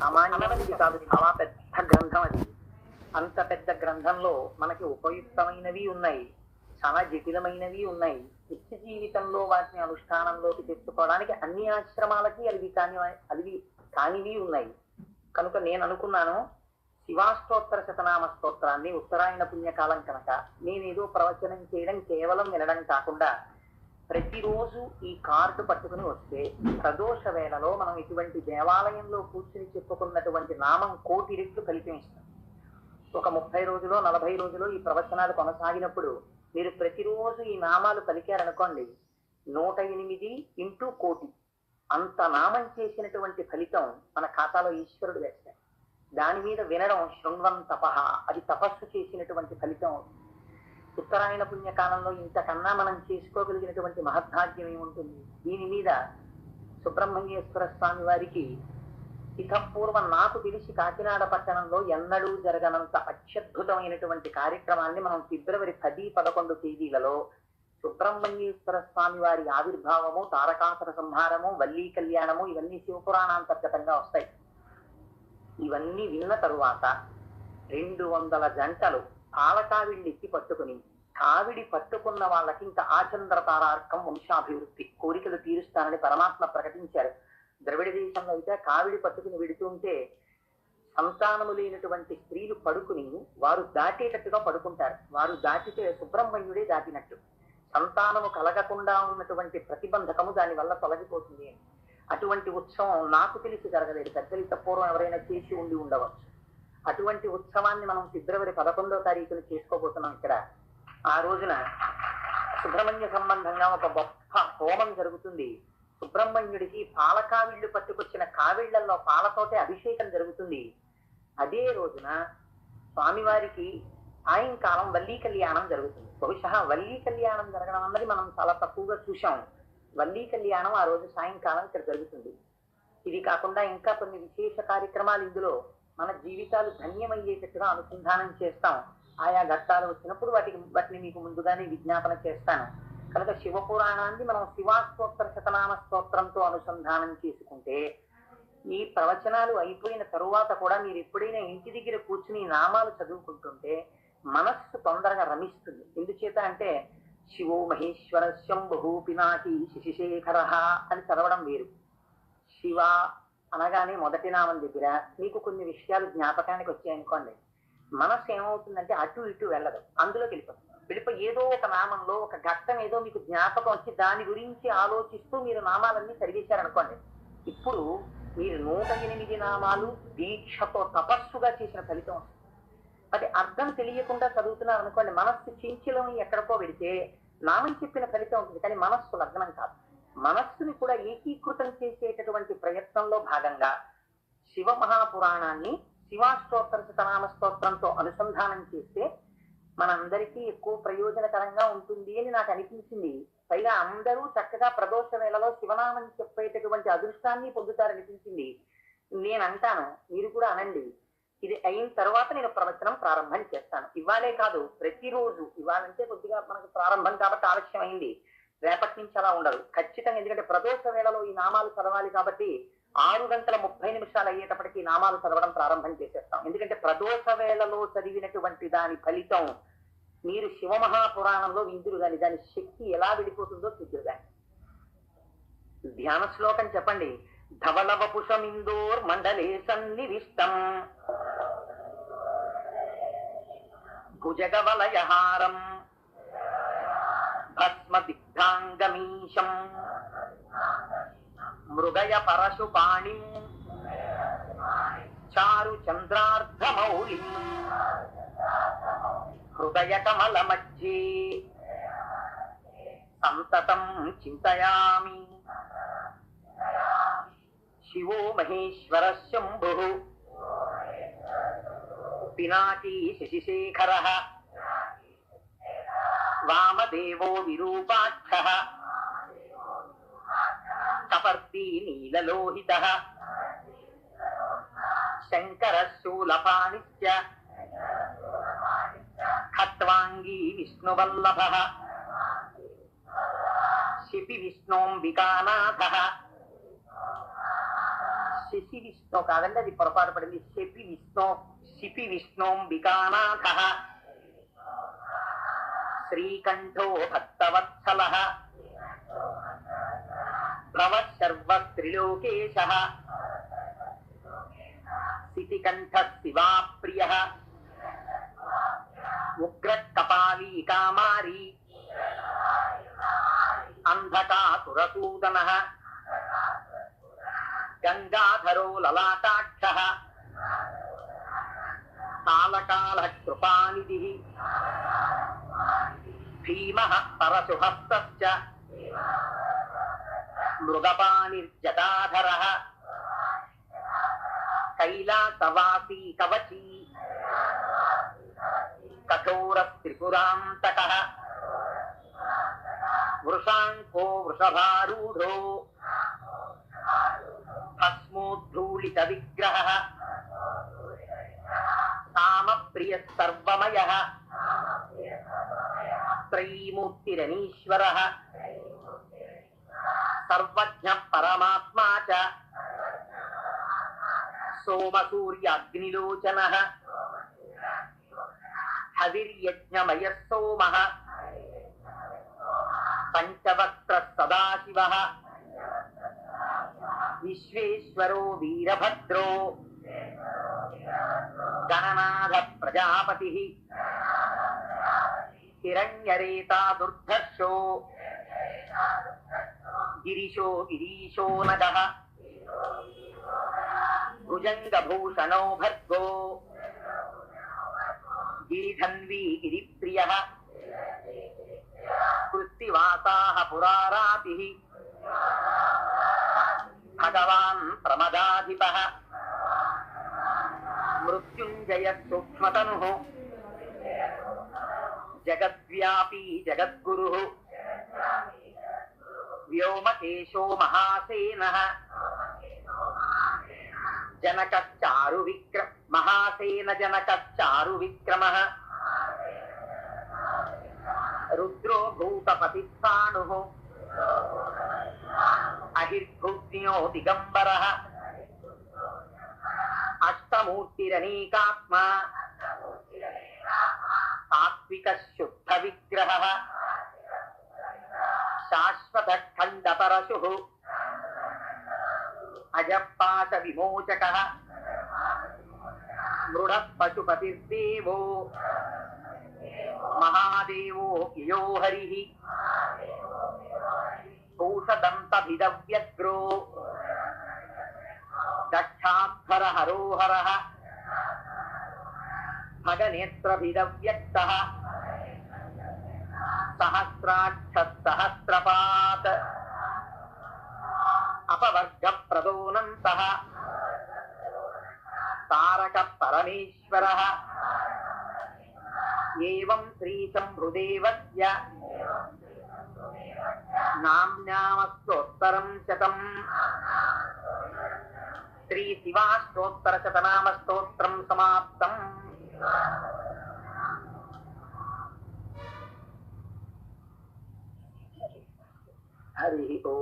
సామాన్యమైనది కాదు చాలా పెద్ద గ్రంథం అది. అంత పెద్ద గ్రంథంలో మనకి ఉపయుక్తమైనవి ఉన్నాయి. చాలా జటిలమైనవి ఉన్నాయి. నిత్య జీవితంలో వాటిని అనుష్ఠానంలోకి తెచ్చుకోవడానికి అన్ని ఆశ్రమాలకి అలివి కాని అలివి కానివి ఉన్నాయి. కనుక నేను అనుకున్నాను శివాష్టోత్తర శతనామ స్తోత్రాన్ని ఉత్తరాయణ పుణ్యకాలం కనుక నేనేదో ప్రవచనం చేయడం కేవలం వినడం కాకుండా ప్రతిరోజు ఈ కార్డు పట్టుకుని వస్తే ప్రదోష వేళలో మనం ఇటువంటి దేవాలయంలో కూర్చుని చెప్పుకున్నటువంటి నామం కోటి రెట్లు కల్పిస్తాం ఒక ముప్పై రోజులో నలభై రోజులో ఈ ప్రవచనాలు కొనసాగినప్పుడు మీరు ప్రతిరోజు ఈ నామాలు పలికారనుకోండి నూట ఎనిమిది ఇంటూ కోటి. అంత నామం చేసినటువంటి ఫలితం మన ఖాతాలో ఈశ్వరుడు వేస్తాడు. దాని మీద వినడం శృణ్వం తపహ అది తపస్సు చేసినటువంటి ఫలితం ఉత్తరాయణ పుణ్యకాలంలో ఇంతకన్నా మనం చేసుకోగలిగినటువంటి మహద్భాగ్యం ఏముంటుంది? దీని మీద సుబ్రహ్మణ్యేశ్వర స్వామి వారికి ఇతపూర్వం నాకు తెలిసి కాకినాడ పట్టణంలో ఎన్నడూ జరగనంత అత్యద్భుతమైనటువంటి కార్యక్రమాన్ని మనం ఫిబ్రవరి పది పదకొండు తేదీలలో సుబ్రహ్మణ్యేశ్వర స్వామి వారి ఆవిర్భావము తారకాసుర సంహారము వల్లీ కళ్యాణము ఇవన్నీ శివపురాణాంతర్గతంగా వస్తాయి. ఇవన్నీ విన్న తరువాత రెండు వందల జంటలు పాలకావిడిని పట్టుకుని కావిడి పట్టుకున్న వాళ్ళకి ఇంకా ఆచంద్ర తారార్కం వంశాభివృద్ధి కోరికలు తీరుస్తానని పరమాత్మ ప్రకటించారు. ద్రవిడ దేశంలో అయితే కావిడి పట్టుకుని విడుతుంటే సంతానము లేనటువంటి స్త్రీలు పడుకుని వారు దాటేటట్టుగా పడుకుంటారు. వారు దాటితే సుబ్రహ్మణ్యుడే దాటినట్టు. సంతానము కలగకుండా ఉన్నటువంటి ప్రతిబంధకము దాని వల్ల తొలగిపోతుంది అని. అటువంటి ఉత్సవం నాకు తెలిసి జరగలేదు. పెద్దలు పూర్వం ఎవరైనా చేసి ఉండి ఉండవచ్చు. అటువంటి ఉత్సవాన్ని మనం ఫిబ్రవరి పదకొండో తారీఖున చేసుకోబోతున్నాం ఇక్కడ. ఆ రోజున సుబ్రహ్మణ్య సంబంధంగా ఒక గొప్ప హోమం జరుగుతుంది. సుబ్రహ్మణ్యుడికి పాలకావిళ్ళు పట్టుకొచ్చిన కావిళ్ళలో పాలతోటే అభిషేకం జరుగుతుంది. అదే రోజున స్వామివారికి సాయంకాలం వల్లీ కళ్యాణం జరుగుతుంది. బహుశా వల్లీ కళ్యాణం జరగడం అన్నది మనం చాలా తక్కువగా చూశాం. వల్లీ కళ్యాణం ఆ రోజు సాయంకాలం ఇక్కడ జరుగుతుంది. ఇది కాకుండా ఇంకా కొన్ని విశేష కార్యక్రమాలు ఇందులో మన జీవితాలు ధన్యమయ్యేటట్టుగా అనుసంధానం చేస్తాం. ఆయా ఘట్టాలు వచ్చినప్పుడు వాటికి వాటిని మీకు ముందుగానే విజ్ఞాపన చేస్తాను. కనుక శివ పురాణాన్ని మనం శివాస్తోత్ర శతనామ స్తోత్రంతో అనుసంధానం చేసుకుంటే ఈ ప్రవచనాలు అయిపోయిన తరువాత కూడా మీరు ఎప్పుడైనా ఇంటి దగ్గర కూర్చుని నామాలు చదువుకుంటుంటే మనస్సు తొందరగా రమిస్తుంది. ఎందుచేత అంటే శివో మహేశ్వర శంభు పినాకి శశిశేఖర అని చదవడం వేరు. శివ అనగానే మొదటి నామం దగ్గర మీకు కొన్ని విషయాలు జ్ఞాపకానికి వచ్చాయనుకోండి. మనస్సు ఏమవుతుందంటే అటు ఇటు వెళ్ళదు. అందులోకి వెళ్ళిపోతుంది వెళ్ళిపోయి ఏదో ఒక నామంలో ఒక ఘట్టం ఏదో మీకు జ్ఞాపకం వచ్చి దాని గురించి ఆలోచిస్తూ మీరు నామాలన్నీ చదివేశారనుకోండి ఇప్పుడు మీరు నూట ఎనిమిది నామాలు దీక్షతో తపస్సుగా చేసిన ఫలితం వస్తుంది. అది అర్థం తెలియకుండా చదువుతున్నారు అనుకోండి మనస్సు చించిలోని ఎక్కడికో వెడితే నామం చెప్పిన ఫలితం ఉంటుంది కానీ మనస్సు లగ్నం కాదు. మనస్సుని కూడా ఏకీకృతం చేసేటటువంటి ప్రయత్నంలో భాగంగా శివ మహాపురాణాన్ని శివాష్టోత్తర శతనామ స్తోత్రంతో అనుసంధానం చేస్తే మనందరికీ ఎక్కువ ప్రయోజనకరంగా ఉంటుంది అని నాకు అనిపించింది. పైగా అందరూ చక్కగా ప్రదోష వేళలో శివనామని చెప్పేటటువంటి అదృష్టాన్ని పొందుతారనిపించింది. నేను అంటాను మీరు కూడా అనండి. ఇది అయిన తర్వాత నేను ప్రవచనం ప్రారంభం చేస్తాను. ఇవాళే కాదు ప్రతిరోజు ఇవాళంటే కొద్దిగా మనకు ప్రారంభం కాబట్టి ఆలస్యం అయింది రేపటి నుంచి అలా ఉండదు. ఖచ్చితంగా ఎందుకంటే ప్రదోష వేళలో ఈ నామాలు చదవాలి కాబట్టి ఆరు గంటల ముప్పై నిమిషాలు అయ్యేటప్పటికి నామాలు చదవడం ప్రారంభం చేసేస్తాం. ఎందుకంటే ప్రదోష వేళలో చదివినటువంటి దాని ఫలితం మీరు శివమహాపురాణంలో విందురు కానీ దాని శక్తి ఎలా విడిపోతుందో చూద్దరు కానీ ధ్యాన శ్లోకం చెప్పండి. ధవలవ పుషమిందోర్ మండలే సన్నివిష్టం. భుజగవలయహారం. భస్మ దిగ్ధాంగమీశం మృగయ పరశుపాణిం చారు చంద్రార్ధమౌళి హృదయ కమల మధ్యే సంతతం చింతయామి. శివో మహేశ్వర శంభు. పినాకీ శశిశేఖర. వామదేవో విరూపాక్ష. కపర్దీ నీలలోహిత. శంకర శూలపాణిశ్చ ఖత్వాంగీ విష్ణువల్లభ. శిపి విష్ణోంబికానాథ. శశి విష్ణు కాదండి అది పొరపాటు పడింది. శపి విష్ణు శిపి విష్ణోంబికానాథ. శ్రీకంఠో భక్తవత్సల. प्रवत्सर्वत्रिलोकेशः शिवाप्रियः उग्रकपाली कामारी अन्धकासुरसूदनः। गङ्गाधरो ललाटाक्षः। भीमः परशुहस्तश्च। కృపానిధి భీమ కైలాసవాసీ కవచీ కఠోర త్రిపురాంతక వృషాంకో వృషభారూఢో భస్మోద్ధూళిత విగ్రహ కామ ప్రియ సర్వమయ త్రైమూర్తిరనీశ్వర सर्वज्ञ परमात्मा च। सोम सूर्य सोमसूर्याग्निलोचनः। हविर्यज्ञमयः सोम। पञ्चवक्त्रः सदाशिव। विश्वेश्वरो वीरभद्रो। गणनाथ प्रजापति। हिण्यरेता दुर्धर्षो। गिरिशो गिरीशो नगः भुजङ्गभूषणो भर्गो। गिरिधन्वी गिरिप्रियः। कृत्तिवासाः पुरारातिः। भगवान् प्रमदाधिपः। मृत्युञ्जयः जगद्व्यापी जगद्गुरुः। व्योमकेशो महासेनः। जनकच्चारुविक्र महासेन जनकच्चारुविक्रमः रुद्रो भूतपतिस्थाणुः अहिर्भुग्न्यो दिगम्बरः अष्टमूर्तिरनीकात्मा। सात्विकशुद्धविग्रहः शाश्वतखंड परशु अजपात विमोचक मृढ़ पशुपतिर्देवो महादेव यो हरिः। औषधन्तभिदव्यग्रो दक्षाक्षरहरोहरः खगनेत्रभिदव्यक्तः सहस्राक्षसहस्रपात् अपवर्गप्रदोऽनन्तः तारकपरमेश्वरः। एवं श्रीसम्भृदेवस्य नाम्नामस्तोत्तरं शतम्। श्रीशिवाष्टोत्तरशतनामस्तोत्रं समाप्तम्। హరి ఓ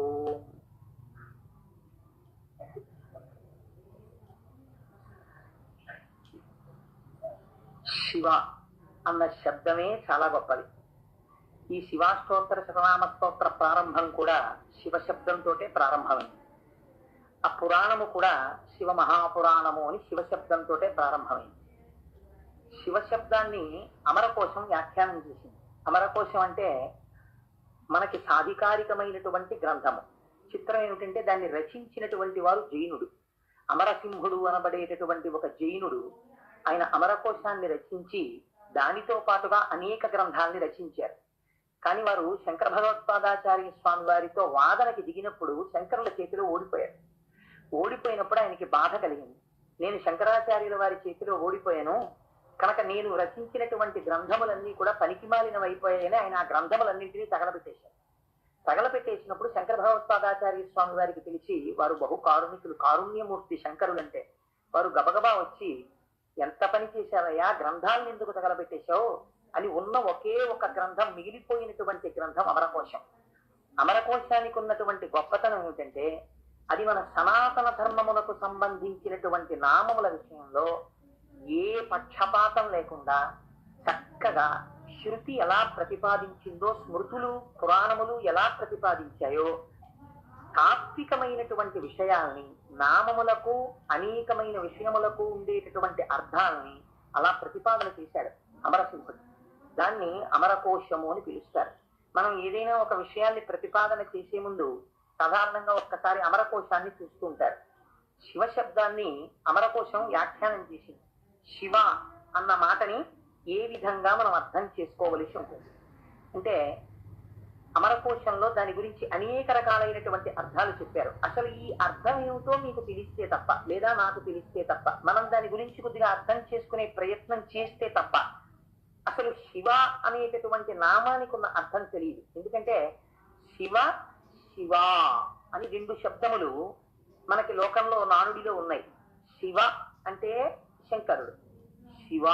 శివ అన్న శబ్దమే చాలా గొప్పది. ఈ శివాష్టోత్తర శతనామ స్తోత్ర ప్రారంభం కూడా శివ శబ్దంతోటే ప్రారంభమైంది. ఆ పురాణము కూడా శివ మహాపురాణము అని శివ శబ్దంతోటే ప్రారంభమైంది. శివ శబ్దాన్ని అమరకోశం వ్యాఖ్యానం చేసింది. అమరకోశం అంటే మనకి సాధికారికమైనటువంటి గ్రంథము. చిత్రం ఏమిటంటే దాన్ని రచించినటువంటి వారు జైనుడు. అమరసింహుడు అనబడేటటువంటి ఒక జైనుడు ఆయన అమరకోశాన్ని రచించి దానితో పాటుగా అనేక గ్రంథాలని రచించారు. కానీ వారు శంకర భగవత్పాదాచార్య స్వామి వారితో వాదనకి దిగినప్పుడు శంకరుల చేతిలో ఓడిపోయారు. ఓడిపోయినప్పుడు ఆయనకి బాధ కలిగింది. నేను శంకరాచార్యుల వారి చేతిలో ఓడిపోయాను కనుక నేను రచించినటువంటి గ్రంథములన్నీ కూడా పనికిమాలినవైపోయాయని ఆయన ఆ గ్రంథములన్నింటినీ తగలబెట్టేశారు. తగలపెట్టేసినప్పుడు శంకర భగవత్పాదాచార్య స్వామి వారికి పిలిచి వారు బహు కారుణికులు కారుణ్యమూర్తి శంకరులంటే. వారు గబగబా వచ్చి ఎంత పని చేశావయ్యా? గ్రంథాలను ఎందుకు తగలబెట్టేశావు? అని ఉన్న ఒకే ఒక గ్రంథం మిగిలిపోయినటువంటి గ్రంథం అమరకోశం. అమరకోశానికి ఉన్నటువంటి గొప్పతనం ఏమిటంటే అది మన సనాతన ధర్మములకు సంబంధించినటువంటి నామముల విషయంలో ఏ పక్షపాతం లేకుండా చక్కగా శృతి ఎలా ప్రతిపాదించిందో స్మృతులు పురాణములు ఎలా ప్రతిపాదించాయో తాత్వికమైనటువంటి విషయాల్ని నామములకు అనేకమైన విషయములకు ఉండేటటువంటి అర్థాలని అలా ప్రతిపాదన చేశాడు అమరసింహుడు. దాన్ని అమరకోశము అని పిలుస్తారు. మనం ఏదైనా ఒక విషయాన్ని ప్రతిపాదన చేసే ముందు సాధారణంగా ఒక్కసారి అమరకోశాన్ని చూస్తూ ఉంటారు. శివ శబ్దాన్ని అమరకోశం వ్యాఖ్యానం చేసింది. శివ అన్న మాటని ఏ విధంగా మనం అర్థం చేసుకోవలసి ఉంటుంది? అంటే అమరకోశంలో దాని గురించి అనేక రకాలైనటువంటి అర్థాలు చెప్పారు. అసలు ఈ అర్థం ఏమిటో మీకు తెలిస్తే తప్ప లేదా నాకు తెలిస్తే తప్ప మనం దాని గురించి కొద్దిగా అర్థం చేసుకునే ప్రయత్నం చేస్తే తప్ప అసలు శివ అనేటటువంటి నామానికి ఉన్న అర్థం తెలియదు. ఎందుకంటే శివ శివ అని రెండు శబ్దములు మనకి లోకంలో నానుడిలో ఉన్నాయి. శివ అంటే శంకరుడు. శివ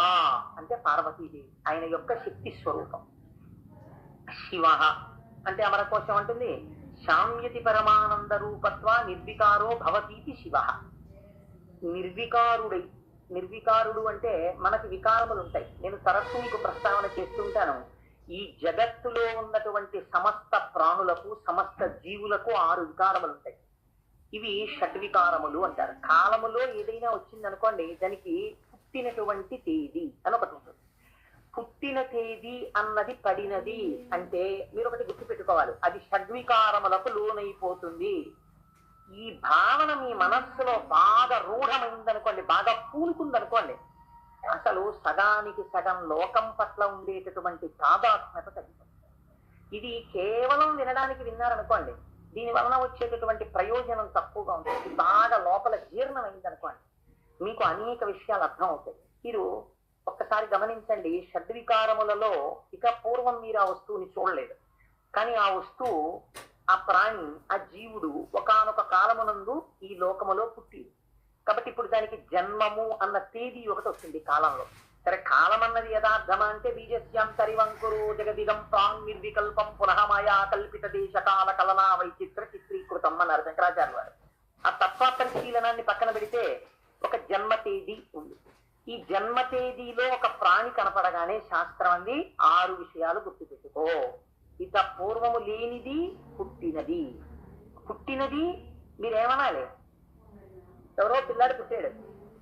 అంటే పార్వతీదేవి ఆయన యొక్క శక్తి స్వరూపం. శివ అంటే అమరకోశం అంటుంది. శామ్యతి పరమానంద రూపత్వ నిర్వికారో భవతీతి శివ. నిర్వికారుడై నిర్వికారుడు అంటే మనకి వికారములు ఉంటాయి. నేను తరచూ మీకు ప్రస్తావన చేస్తుంటాను ఈ జగత్తులో ఉన్నటువంటి సమస్త ప్రాణులకు సమస్త జీవులకు ఆరు వికారములు ఉంటాయి. ఇవి షడ్వికారములు అంటారు. కాలములో ఏదైనా వచ్చింది అనుకోండి దానికి పుట్టినటువంటి తేదీ అని ఒకటి ఉంటుంది. పుట్టిన తేదీ అన్నది పడినది అంటే మీరు ఒకటి గుర్తుపెట్టుకోవాలి. అది షడ్వికారములకు లోనైపోతుంది. ఈ భావన మీ మనస్సులో బాగా రూఢమైందనుకోండి బాగా పూనుకుందనుకోండి అసలు సగానికి సగం లోకం పట్ల ఉండేటటువంటి తాదాత్మ్యత తగ్గుతుంది ఇది కేవలం వినడానికి విన్నారనుకోండి దీని వలన వచ్చేటటువంటి ప్రయోజనం తక్కువగా ఉంటుంది. బాగా లోపల జీర్ణమైంది అనుకోండి. మీకు అనేక విషయాలు అర్థం అవుతాయి మీరు ఒక్కసారి గమనించండి షడ్వికారములలో ఇక పూర్వం మీరు ఆ వస్తువుని చూడలేదు. కానీ ఆ వస్తువు ఆ ప్రాణి ఆ జీవుడు ఒకానొక కాలమునందు ఈ లోకములో పుట్టింది. కాబట్టి ఇప్పుడు దానికి జన్మము అన్న తేదీ ఒకటి వచ్చింది కాలంలో. సరే కాలం అన్నది యథార్థమా అంటే బీజస్యాంతరివంకురు జగదిగం ప్రాంగ్ నిర్వికల్పం పునః మాయా కల్పిత దేశ కాల కలనా వైచిత్ర చిత్రీకృతం అన్నారు శంకరాచార్య వారు ఆ తత్వ పరిశీలనాన్ని పక్కన పెడితే ఒక జన్మ తేదీ ఉంది. ఈ జన్మ తేదీలో ఒక ప్రాణి కనపడగానే శాస్త్రం అంది ఆరు విషయాలు గుర్తుపెట్టుకో. ఇంత పూర్వము లేనిది పుట్టినది. పుట్టినది మీరేమనాలి? ఎవరో పిల్లాడు పుట్టాడు.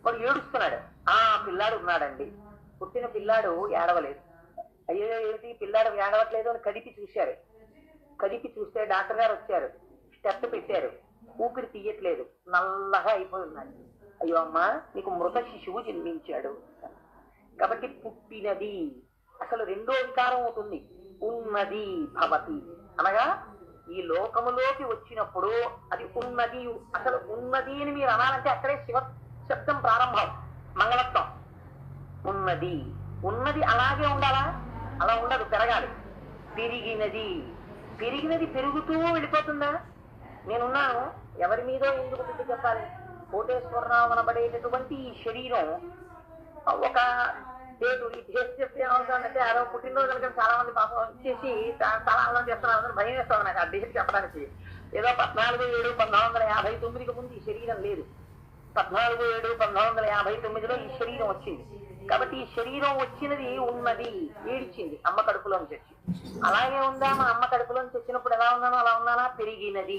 వాడు ఏడుస్తున్నాడు. ఆ పిల్లాడు ఉన్నాడండి. పుట్టిన పిల్లాడు ఏడవలేదు. అయ్యో ఏంటి? పిల్లాడు ఏడవట్లేదు అని కదిపి చూశారు. కదిపి చూస్తే డాక్టర్ గారు వచ్చారు. స్టెప్ పెట్టారు. ఊపిరి తీయట్లేదు. నల్లగా అయిపోయి ఉన్నాడు. అయ్యో అమ్మా నీకు మృత శిశువు జన్మించాడు. కాబట్టి పుట్టినది. అసలు రెండో వికారం అవుతుంది ఉన్నది భవతి. అనగా ఈ లోకములోకి వచ్చినప్పుడు అది ఉన్నది. అసలు ఉన్నది అని మీరు అనాలంటే అక్కడే శివ శబ్దం ప్రారంభం. మంగళత్వం. ఉన్నది. ఉన్నది అలాగే ఉండాలా? అలా ఉండదు పెరగాలి. పెరిగినది. పెరిగినది పెరుగుతూ వెళ్ళిపోతుందా? నేనున్నాను. ఎవరి మీదో ఎందుకు పెట్టి చెప్పాలి. కోటేశ్వరరావు అనబడేటటువంటి ఈ శరీరం ఒక డేటు ఈ చేసి చెప్తే ఏమవుతుందంటే అదో పుట్టినరోజు కనుక చాలా మంది పాపం వచ్చేసి చాలా ఆనందం చేస్తున్నారు. భయం వేస్తుంది నాకు ఆ డేట్ చెప్పడానికి. ఏదో పద్నాలుగు ఏడు పంతొమ్మిది వందల యాభై తొమ్మిదికి ముందు ఈ శరీరం లేదు. పద్నాలుగు ఏడు పంతొమ్మిది వందల యాభై తొమ్మిదిలో ఈ శరీరం వచ్చింది. కాబట్టి ఈ శరీరం వచ్చినది ఉన్నది ఏడిచింది అమ్మ కడుపులోంచి వచ్చి అలాగే ఉందా? మా అమ్మ కడుపులోంచి వచ్చినప్పుడు ఎలా ఉన్నానో అలా ఉన్నానా? పెరిగినది.